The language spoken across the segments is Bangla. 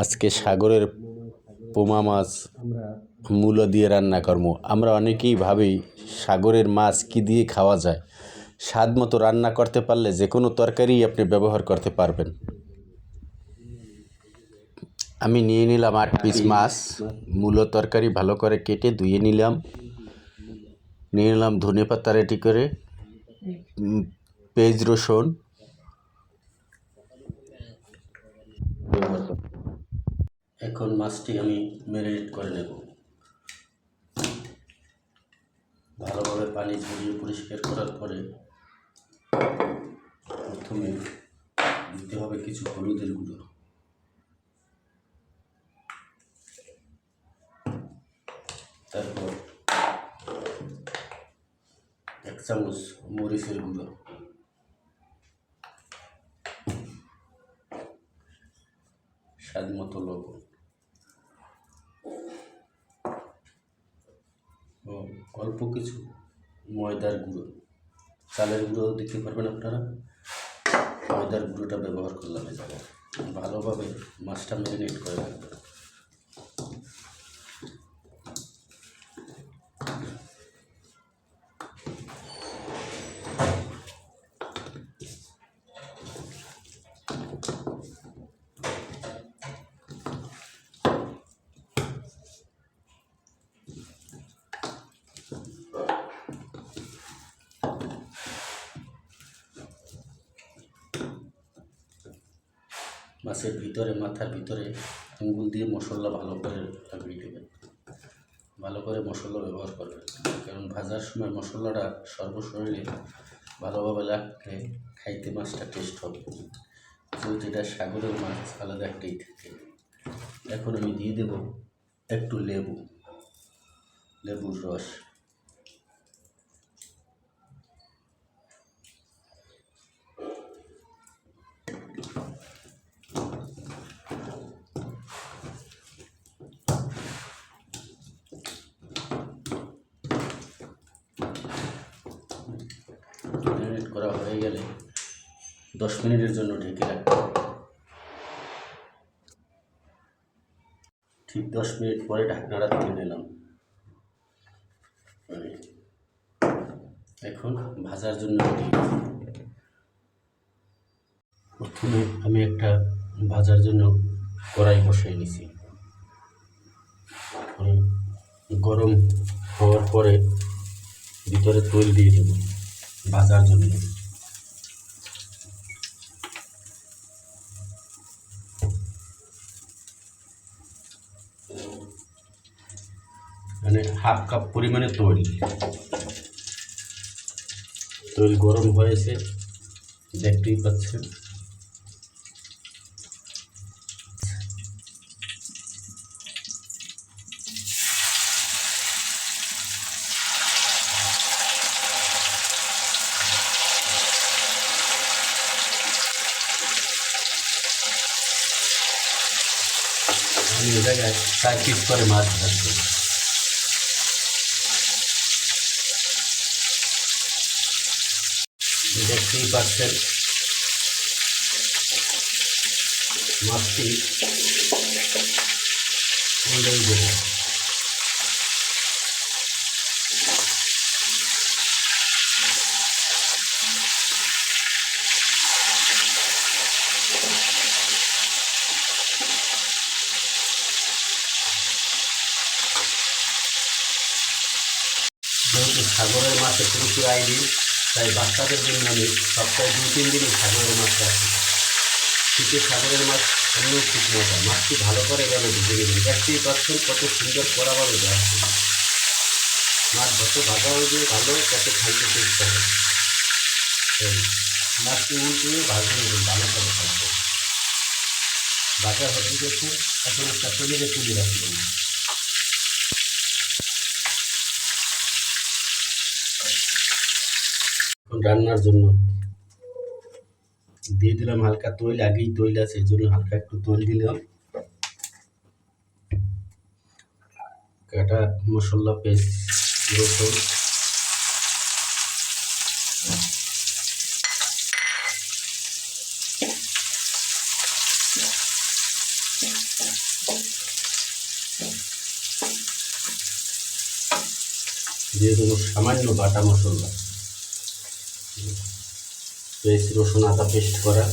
আজকে সাগরের পোমা মাছ মূলো দিয়ে রান্না করব। আমরা অনেকেই ভাবি সাগরের মাছ কি দিয়ে খাওয়া যায়। স্বাদ মতো রান্না করতে পারলে যে কোনো তরকারি আপনি ব্যবহার করতে পারবেন। আমি নিয়ে নিলাম আট পিস মাছ, মূলো তরকারি ভালো করে কেটে ধুয়ে নিলাম। নিয়ে নিলাম ধনে পাতা রেডি করে পেঁয়াজ রসুন। এখন মাছটি আমি ম্যারিনেট করে নেব। ভালোভাবে পানি ঝরিয়ে পরিষ্কার করার পরে প্রথমে দিতে হবে কিছু হলুদের গুঁড়ো। তারপর এক চামচ মরিচের গুঁড়ো। স্বাদ মতো লবণ ও অল্প কিছু ময়দার গুঁড়ো। চালের গুঁড়ো দেখতে পারবেন আপনারা। ময়দার গুঁড়োটা ব্যবহার করলাম ভালোভাবে মাছটা ম্যারিনেট করে রাখবেন। মাছের ভিতরে মাথার ভিতরে আঙ্গুল দিয়ে মশলা ভালো করে লাগিয়ে দেবেন। ভালো করে মশলা ব্যবহার করবেন। কারণ ভাজার সময় মশলাটা সর্বশরীরে ভালোভাবে লাগলে খাইতে মাছটা টেস্ট হবে। যেহেতু এটা সাগরের মাছ, আলাদা একটাই থাকে। এখন আমি দিয়ে দেব একটু লেবু, লেবুর রস। ম্যারিনেট করা হয়ে গেলে দশ মিনিটের জন্য ঢেকে রাখতে হবে। ঠিক দশ মিনিট পরে ঢাকনাটা তুলে নিলাম এখন ভাজার জন্য। প্রথমে আমি একটা ভাজার জন্য কড়াই বসিয়ে নিছি গরম হওয়ার পরে ভিতরে তৈল দিয়ে দেবো ভাজার জন্য। মানে হাফ কাপ পরিমাণে তৈল। তৈল গরম হয়েছে দেখতেই পাচ্ছেন। আমি এ জায়গায় চার পিস করে মাছ ভাজছি দেখতেই পাচ্ছেন মাছটি উল্টেই দেবো যেহেতু সাগরের মাছে প্রচুর আইডিন তাই বাচ্চাদের জন্য আমি সপ্তাহে দুই তিন দিনই সাগরের মাছ রাখি। শীতে সাগরের মাছ অন্য ঠিক মজা। মাছটি ভালো করে গেলে ভেজে নেবেন দেখতেই পাচ্ছেন কত সুন্দর করাবারও যাচ্ছে মাছ যত ভাজা হবে ভালো, তত খাইতে টেস্ট হবে। এই, মাছটি উল্টে ভাজে নেবেন ভালো করে থাকবে ভাজা হয়ে গেছে, এখন একটা তলিরে তুলে রাখবেন রান্নার জন্য। দিয়ে দিলাম হালকা তৈল, আগেই তৈল আছে, এই জন্য হালকা একটু তৈল দিলাম। কাটা মশলা, পেস্ট দিয়ে দেবো সামান্য বাটা মশলা। পেস্ট রসুন আদা পেস্ট করা।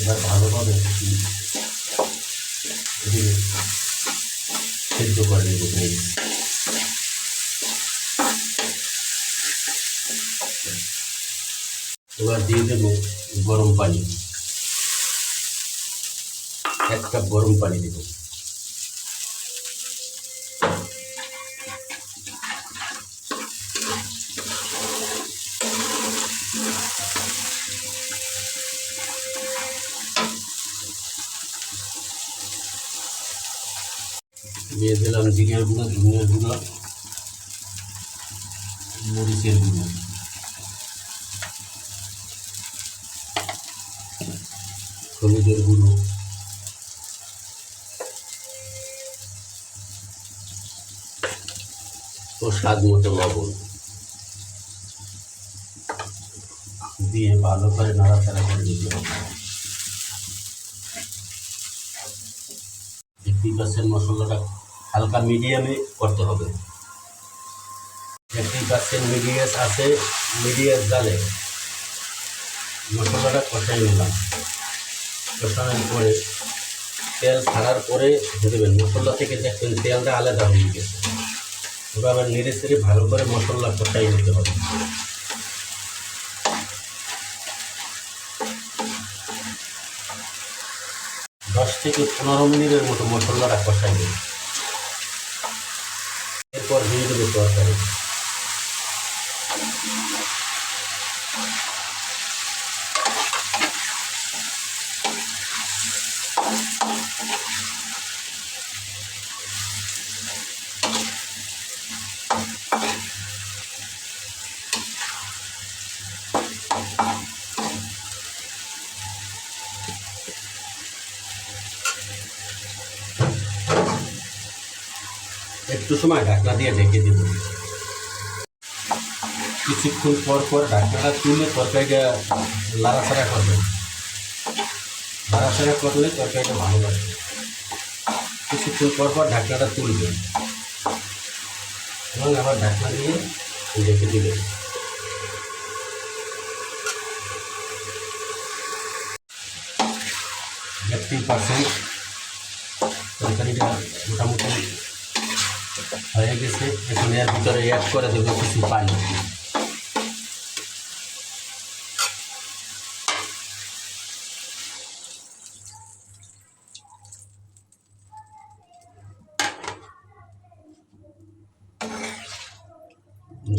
এবার ভালোভাবে সেদ্ধ করে নেব ভেজ এবার দিয়ে দেবো গরম পানি। এক কাপ গরম পানি দেবো। দিয়ে দিলাম জিরের গুঁড়ো, ধনিয়ার গুঁড়ো, মরিচের গুঁড়ো। হলুদের গুঁড়ো। ও স্বাদ মতো লবণ। দিয়ে ভালো করে নাড়াচাড়া করে দিতে হবে। মশলাটা হালকা মিডিয়ামে করতে হবে। ফিফটি পার্সেন্ট মিডিয়াস আছে মিডিয়াস জালে। মশলাটা কষাই নিলাম। কষানোর পরে তেল ছাড়ার পরে দেবেন। মশলা থেকে দেখবেন তেলটা আলাদা হয়ে গেছে। ওটা আবার নেড়ে চেড়ে ভালো করে মশলা কষাই নিতে হবে। দশ থেকে পনেরো মিনিটের মতো মশলাটা কষাই দেবে এরপর দিয়ে দেবে একটু সময় ঢাকনা দিয়ে ঢেকে দেব। কিছুক্ষণ পর পর ঢাকনাটা তুলে তরকারিটা লাড়াছাড়া করবেন লাড়াছাড়া করলে তরকারিটা ভালো লাগবে কিছুক্ষণ পর পর ঢাকনাটা তুলবে। এবং আবার ঢাকনা দিয়ে ঢেকে দিবে। ফিফটি পার্সেন্ট তরকারিটা মোটামুটি হয়ে গেছে। এখন এর ভিতরে অ্যাড করে কিছু পানি।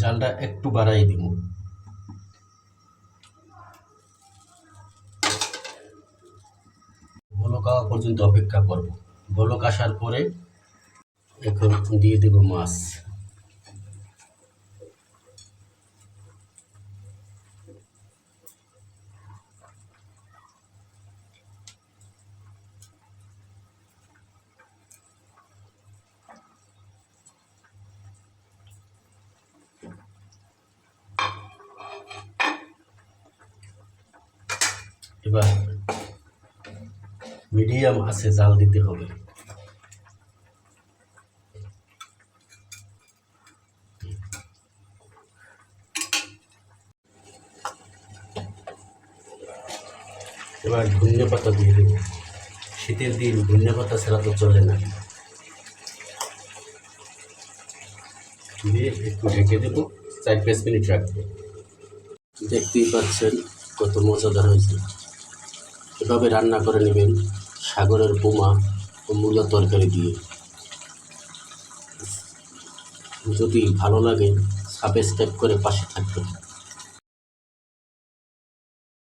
জালটা একটু বাড়াই দিব। বলক পর্যন্ত অপেক্ষা করব। বলক আসার পরে এখন দিয়ে দেব মাছ। এবার মিডিয়াম আছে জাল দিতে হবে। এবার ধনিয়া পাতা দিয়ে দেবো। শীতের দিন ধনিয়া পাতা ছাড়া তো চলে না। দিয়ে একটু ঢেকে দেবো, চার পাঁচ মিনিট রাখব। দেখতেই পাচ্ছেন কত মজাদার হয়েছে। এভাবে রান্না করে নেবেন সাগরের বোমা ও মূলা তরকারি দিয়ে। যদি ভালো লাগে সাবস্ক্রাইব করে পাশে থাকবেন।